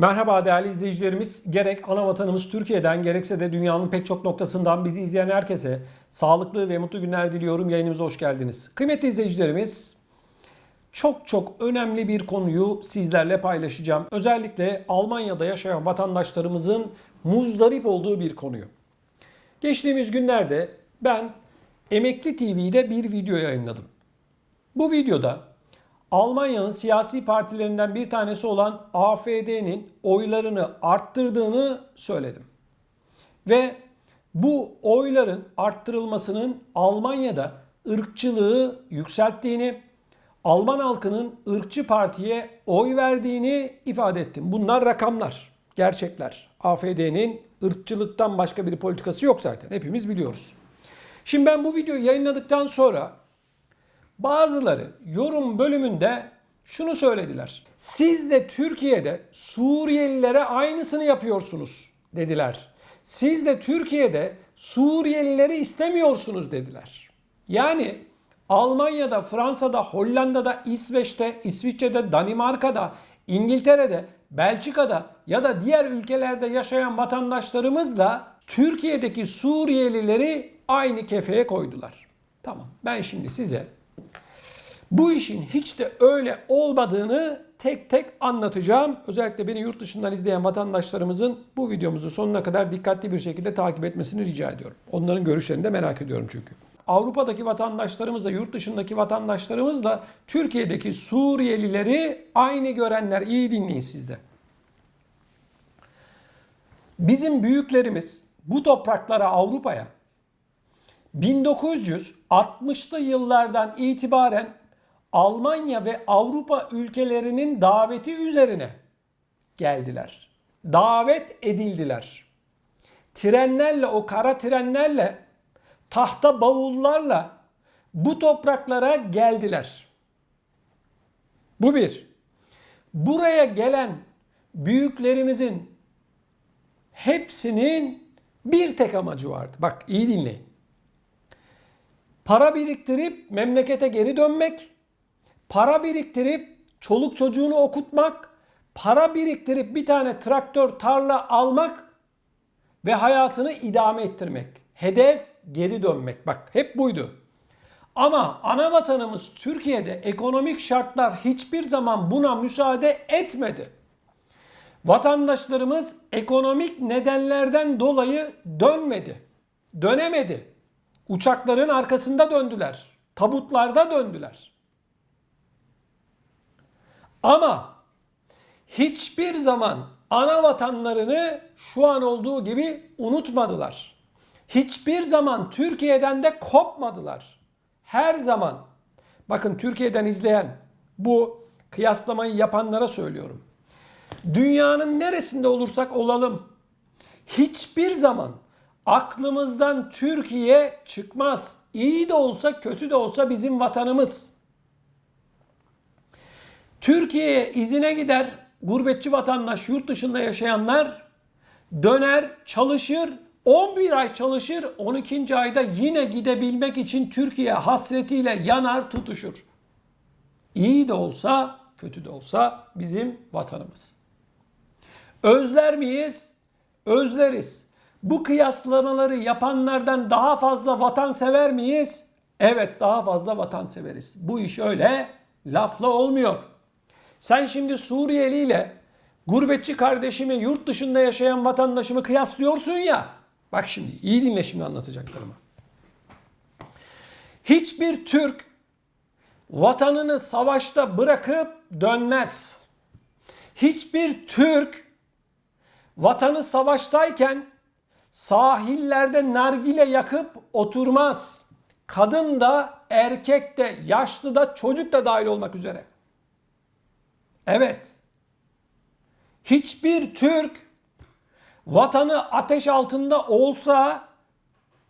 Merhaba değerli izleyicilerimiz. Gerek ana vatanımız Türkiye'den gerekse de dünyanın pek çok noktasından bizi izleyen herkese sağlıklı ve mutlu günler diliyorum. Yayınımıza hoş geldiniz. Kıymetli izleyicilerimiz, çok çok önemli bir konuyu sizlerle paylaşacağım. Özellikle Almanya'da yaşayan vatandaşlarımızın muzdarip olduğu bir konuyu. Geçtiğimiz günlerde ben Emekli TV'de bir video yayınladım. Bu videoda Almanya'nın siyasi partilerinden bir tanesi olan AFD'nin oylarını arttırdığını söyledim. Ve bu oyların arttırılmasının Almanya'da ırkçılığı yükselttiğini, Alman halkının ırkçı partiye oy verdiğini ifade ettim. Bunlar rakamlar, gerçekler. AFD'nin ırkçılıktan başka bir politikası yok zaten. Hepimiz biliyoruz. Şimdi ben bu videoyu yayınladıktan sonra bazıları yorum bölümünde şunu söylediler. Siz de Türkiye'de Suriyelilere aynısını yapıyorsunuz dediler. Siz de Türkiye'de Suriyelileri istemiyorsunuz dediler. Yani Almanya'da, Fransa'da, Hollanda'da, İsveç'te, İsviçre'de, Danimarka'da, İngiltere'de, Belçika'da ya da diğer ülkelerde yaşayan vatandaşlarımız da Türkiye'deki Suriyelileri aynı kefeye koydular. Tamam ben şimdi size bu işin hiç de öyle olmadığını tek tek anlatacağım. Özellikle beni yurt dışından izleyen vatandaşlarımızın bu videomuzu sonuna kadar dikkatli bir şekilde takip etmesini rica ediyorum. Onların görüşlerini de merak ediyorum çünkü. Avrupa'daki vatandaşlarımızla, yurt dışındaki vatandaşlarımızla Türkiye'deki Suriyelileri aynı görenler iyi dinleyin sizde. Bizim büyüklerimiz bu topraklara Avrupa'ya 1960'lı yıllardan itibaren Almanya ve Avrupa ülkelerinin daveti üzerine geldiler. Davet edildiler. Trenlerle, o kara trenlerle, tahta bavullarla bu topraklara geldiler. Bu bir. Buraya gelen büyüklerimizin hepsinin bir tek amacı vardı. Bak iyi dinleyin. Para biriktirip memlekete geri dönmek, para biriktirip çoluk çocuğunu okutmak, para biriktirip bir tane traktör, tarla almak ve hayatını idame ettirmek. Hedef geri dönmek. Bak hep buydu. Ama ana vatanımız Türkiye'de ekonomik şartlar hiçbir zaman buna müsaade etmedi. Vatandaşlarımız ekonomik nedenlerden dolayı dönmedi. Dönemedi. Uçakların arkasında döndüler. Tabutlarda döndüler. Ama hiçbir zaman ana vatanlarını şu an olduğu gibi unutmadılar. Hiçbir zaman Türkiye'den de kopmadılar. Her zaman bakın Türkiye'den izleyen bu kıyaslamayı yapanlara söylüyorum. Dünyanın neresinde olursak olalım hiçbir zaman aklımızdan Türkiye çıkmaz. İyi de olsa kötü de olsa bizim vatanımız. Türkiye'ye izine gider gurbetçi vatandaş yurt dışında yaşayanlar döner çalışır 11 ay çalışır 12. ayda yine gidebilmek için Türkiye hasretiyle yanar tutuşur. İyi de olsa kötü de olsa bizim vatanımız. Özler miyiz? Özleriz. Bu kıyaslamaları yapanlardan daha fazla vatansever miyiz? Evet daha fazla vatanseveriz. Bu iş öyle lafla olmuyor. Sen şimdi Suriyeli ile gurbetçi kardeşimi yurt dışında yaşayan vatandaşımı kıyaslıyorsun ya. Bak şimdi iyi dinle şimdi anlatacaklarımı. Hiçbir Türk vatanını savaşta bırakıp dönmez. Hiçbir Türk vatanı savaştayken sahillerde nargile yakıp oturmaz. Kadın da, erkek de, yaşlı da, çocuk da dahil olmak üzere. Evet. Hiçbir Türk vatanı ateş altında olsa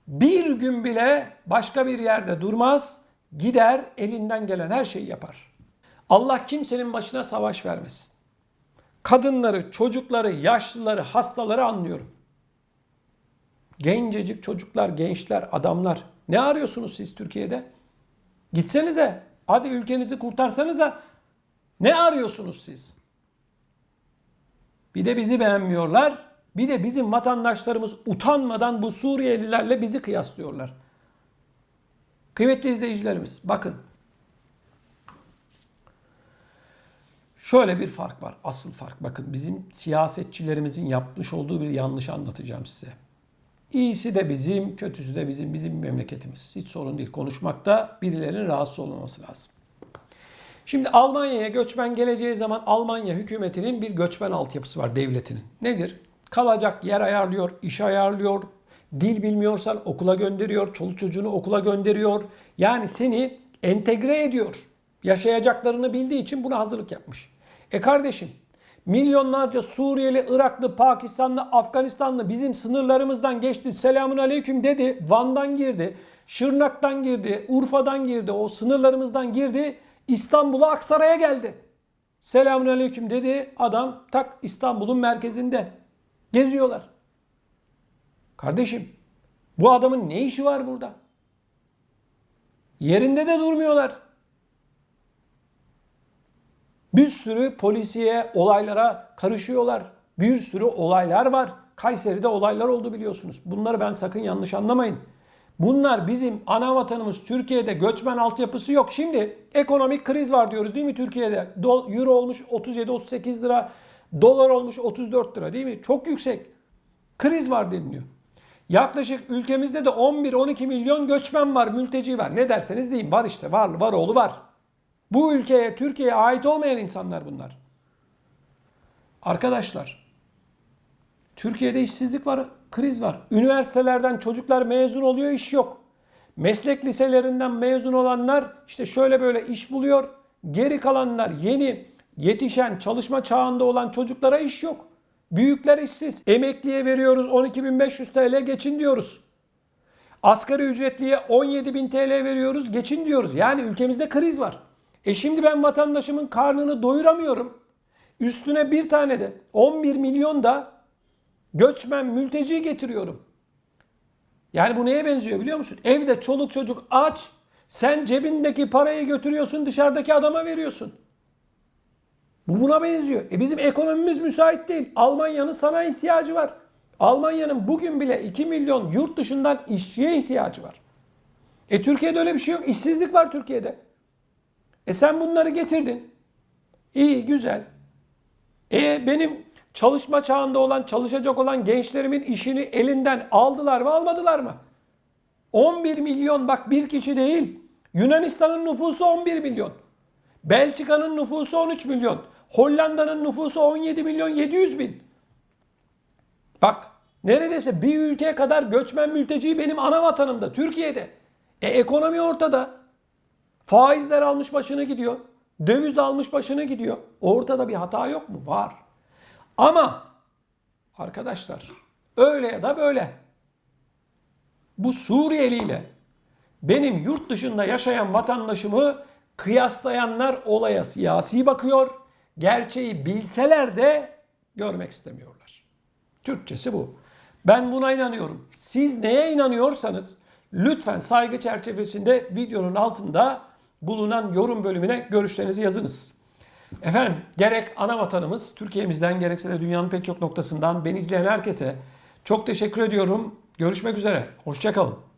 bir gün bile başka bir yerde durmaz, gider elinden gelen her şeyi yapar. Allah kimsenin başına savaş vermesin. Kadınları, çocukları, yaşlıları, hastaları anlıyorum. Gencecik çocuklar, gençler, adamlar. Ne arıyorsunuz siz Türkiye'de? Gitsenize. Hadi ülkenizi kurtarsanıza. Ne arıyorsunuz siz? Bir de bizi beğenmiyorlar. Bir de bizim vatandaşlarımız utanmadan bu Suriyelilerle bizi kıyaslıyorlar. Kıymetli izleyicilerimiz bakın. Şöyle bir fark var. Asıl fark. Bakın bizim siyasetçilerimizin yapmış olduğu bir yanlış anlatacağım size. İyisi de bizim, kötüsü de bizim, bizim memleketimiz. Hiç sorun değil. Konuşmakta birilerinin rahatsız olmaması lazım. Şimdi Almanya'ya göçmen geleceği zaman Almanya hükümetinin bir göçmen altyapısı var devletinin. Nedir? Kalacak yer ayarlıyor, iş ayarlıyor, dil bilmiyorsan okula gönderiyor, çoluk çocuğunu okula gönderiyor. Yani seni entegre ediyor. Yaşayacaklarını bildiği için buna hazırlık yapmış. E kardeşim milyonlarca Suriyeli, Iraklı, Pakistanlı, Afganistanlı bizim sınırlarımızdan geçti. Selamun aleyküm dedi. Van'dan girdi. Şırnak'tan girdi. Urfa'dan girdi. O sınırlarımızdan girdi. İstanbul'a Aksaray'a geldi. Selamun aleyküm dedi. Adam tak İstanbul'un merkezinde. Geziyorlar. Kardeşim bu adamın ne işi var burada? Yerinde de durmuyorlar. Bir sürü polisiye olaylara karışıyorlar. Bir sürü olaylar var. Kayseri'de olaylar oldu biliyorsunuz. Bunları ben sakın yanlış anlamayın. Bunlar bizim ana vatanımız Türkiye'de göçmen altyapısı yok. Şimdi ekonomik kriz var diyoruz değil mi Türkiye'de? Euro olmuş 37-38 lira. Dolar olmuş 34 lira değil mi? Çok yüksek. Kriz var deniliyor. Yaklaşık ülkemizde de 11-12 milyon göçmen var, mülteci var. Ne derseniz deyin var işte var, var oğlu var. Bu ülkeye, Türkiye'ye ait olmayan insanlar bunlar. Arkadaşlar, Türkiye'de işsizlik var, kriz var. Üniversitelerden çocuklar mezun oluyor, iş yok. Meslek liselerinden mezun olanlar işte şöyle böyle iş buluyor. Geri kalanlar yeni yetişen, çalışma çağında olan çocuklara iş yok. Büyükler işsiz. Emekliye veriyoruz 12.500 TL geçin diyoruz. Asgari ücretliye 17.000 TL veriyoruz geçin diyoruz. Yani ülkemizde kriz var. E şimdi ben vatandaşımın karnını doyuramıyorum. Üstüne bir tane de 11 milyon da göçmen mülteci getiriyorum. Yani bu neye benziyor biliyor musun? Evde çoluk çocuk aç. Sen cebindeki parayı götürüyorsun dışarıdaki adama veriyorsun. Bu buna benziyor. E bizim ekonomimiz müsait değil. Almanya'nın sana ihtiyacı var. Almanya'nın bugün bile 2 milyon yurt dışından işçiye ihtiyacı var. E Türkiye'de öyle bir şey yok. İşsizlik var Türkiye'de. E sen bunları getirdin. İyi, güzel. E benim çalışma çağında olan, çalışacak olan gençlerimin işini elinden aldılar mı, almadılar mı? 11 milyon bak bir kişi değil. Yunanistan'ın nüfusu 11 milyon. Belçika'nın nüfusu 13 milyon. Hollanda'nın nüfusu 17 milyon 700 bin. Bak neredeyse bir ülkeye kadar göçmen mülteci benim ana vatanımda Türkiye'de. E ekonomi ortada. Faizler almış başını gidiyor. Döviz almış başını gidiyor. Ortada bir hata yok mu? Var. Ama arkadaşlar öyle ya da böyle bu Suriyeli ile benim yurt dışında yaşayan vatandaşımı kıyaslayanlar olaya siyasi bakıyor. Gerçeği bilseler de görmek istemiyorlar. Türkçesi bu. Ben buna inanıyorum. Siz neye inanıyorsanız lütfen saygı çerçevesinde videonun altında bulunan yorum bölümüne görüşlerinizi yazınız. Efendim gerek ana vatanımız Türkiye'mizden gerekse de dünyanın pek çok noktasından beni izleyen herkese çok teşekkür ediyorum. Görüşmek üzere. Hoşçakalın.